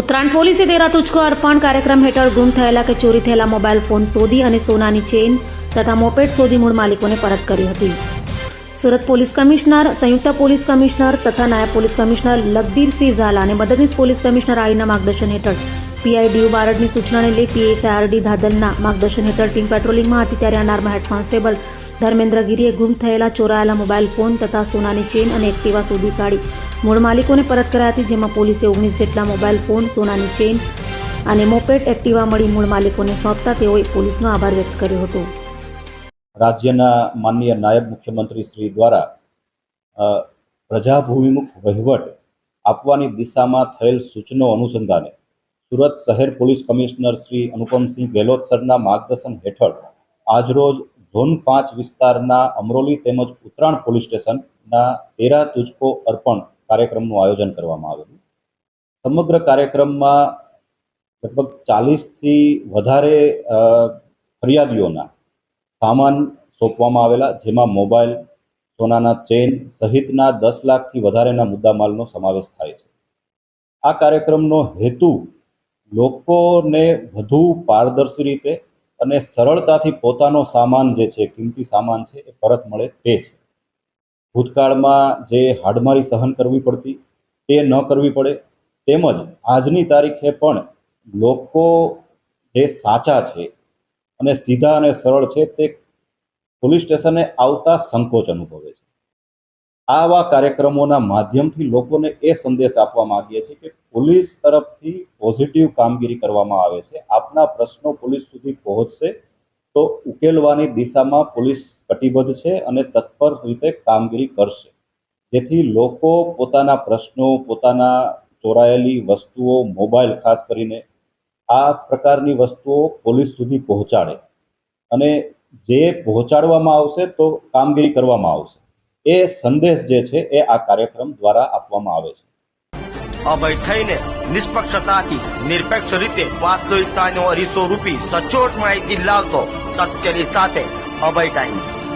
ઉત્તરાયણ પોલીસે તેરા તુચકો અર્પણ કાર્યક્રમ હેઠળ ગુમ થયેલા કે ચોરી થયેલા મોબાઈલ ફોન શોધી અને સોનાની ચેન તથા મોપેટ શોધી મૂળ માલિકોને પરત કરી હતી. સુરત પોલીસ કમિશનર, સંયુક્ત પોલીસ કમિશનર તથા નાયબ પોલીસ કમિશનર લખબીરસિંહ ઝાલા અને મદદનીશ પોલીસ કમિશનર આઈના માર્ગદર્શન હેઠળ પીઆઈ ડીયુ બારડની સૂચનાને લઈ પીએસઆરડી ધાદલના માર્ગદર્શન હેઠળ ટીમ પેટ્રોલિંગમાં હતી ત્યારે અનારમાં હેડ કોન્સ્ટેબલ ધર્મેન્દ્ર ગુમ થયેલા, ચોરાયેલા મોબાઈલ ફોન તથા સોનાની ચેન અને એક્ટિવા શોધી કાઢી. મૂળ માલિકોને પરત કરાયા હતી જેમાં પોલીસે ઓગણીસ જેટલા મોબાઈલ ફોન, સોનાની ચેન અને મોપેટ એક્ટિવા મળી મૂળ માલિકોને સોંપતા તેઓએ પોલીસનો આભાર વ્યક્ત કર્યો હતો. રાજ્યના માનનીય નાયબ મુખ્યમંત્રી શ્રી દ્વારા પ્રજા પ્રજાભૂમિમુખ વહીવટ આપવાની દિશામાં થયેલ સૂચનો અનુસંધાને સુરત શહેર પોલીસ કમિશનર શ્રી અનુપમસિંહ ગેહલોત સરના માર્ગદર્શન હેઠળ આજરોજ ઝોન પાંચ વિસ્તારના અમરોલી તેમજ ઉત્તરાણ પોલીસ સ્ટેશનના તેરા તુજકો અર્પણ કાર્યક્રમનું આયોજન કરવામાં આવેલું સમગ્ર કાર્યક્રમમાં લગભગ ચાલીસથી વધારે ફરિયાદીઓના સામાન સોંપવામાં આવેલા, જેમાં મોબાઈલ, સોનાના ચેન સહિતના દસ લાખથી વધારેના મુદ્દામાલનો સમાવેશ થાય છે. આ કાર્યક્રમનો હેતુ લોકોને વધુ પારદર્શી રીતે અને સરળતાથી પોતાનો સામાન જે છે, કિંમતી સામાન છે, એ પરત મળે તે છે. ભૂતકાળમાં જે હાડમારી સહન કરવી પડતી, તે ન કરવી પડે. તેમજ આજની તારીખે પણ લોકો જે સાચા છે અને સીધા અને સરળ છે, તે પોલીસ સ્ટેશને આવતા સંકોચ અનુભવે છે. આવા કાર્યક્રમોના માધ્યમથી લોકોને એ સંદેશ આપવા માંગીએ છીએ કે પોલીસ તરફથી પોઝિટિવ કામગીરી કરવામાં આવે છે. આપના પ્રશ્નો પોલીસ સુધી પહોંચશે. તો ઉકેલવાની દિશામાં પોલીસ કટિબદ્ધ છે અને તત્પર રીતે કામગીરી કરશે. જેથી લોકો પોતાના પ્રશ્નો, પોતાના ચોરાયેલી વસ્તુઓ, મોબાઈલ ખાસ કરીને, આ પ્રકારની વસ્તુઓ પોલીસ સુધી પહોંચાડે. અને જે પહોંચાડવામાં આવશે તો કામગીરી કરવામાં આવશે. એ સંદેશ જે છે એ આ કાર્યક્રમ દ્વારા આપવામાં આવે છે. અભય થઈને નિષ્પક્ષતાથી, નિરપેક્ષ રીતે વાસ્તવિકતાનો અરીસો રૂપી સચોટ માહિતી લાવતો સત્યની સાથે અભય ટાઈમ્સ.